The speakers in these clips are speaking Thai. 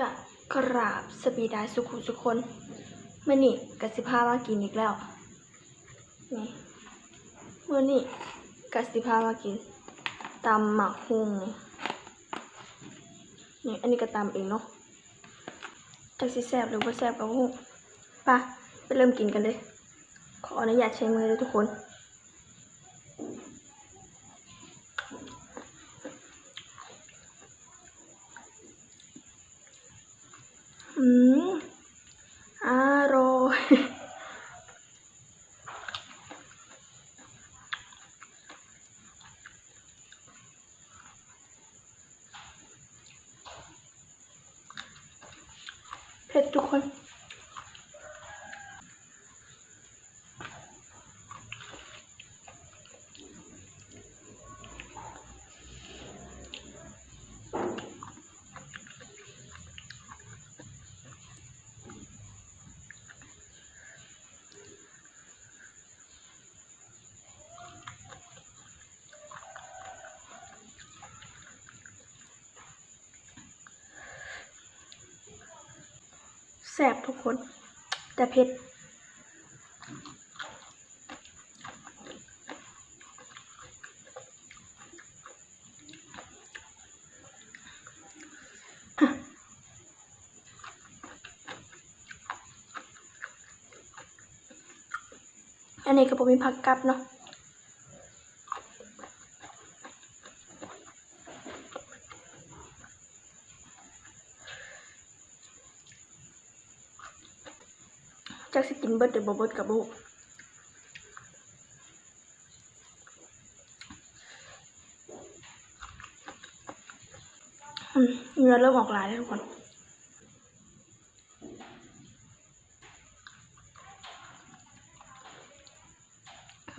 กะกราบสปีดาสุขุสุคนเมื่อนี่กสิพามากินอีกแล้วนี่เมื่อนี่กสิพามากินตำหมักฮุงนี่อันนี้ก็ตำเองเนาะจักสิแซบหรือว่าแซบกับฮู้ปะไปเริ่มกินกันเลย ขออนุญาตใช้มือเลยทุกคน อืมอร่อยเผ็ดทุกคน แซ่บทุกคน แต่เผ็ดอันนี้ก็บ่มีผักกับเนาะ จักสิกินเบิดหรือบ่เบิดกับบุอืมเนื้อเริ่มออกลายแล้วทุกคน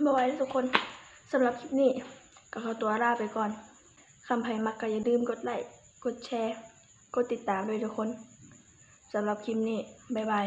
บอยทุกคนสำหรับคลิปนี้ ก็ขอตัวลาไปก่อนคำไพมักก็อย่าลืมกดไลค์กดแชร์ กดติดตามด้วยทุกคนสำหรับคลิปนี้ บ๊ายบาย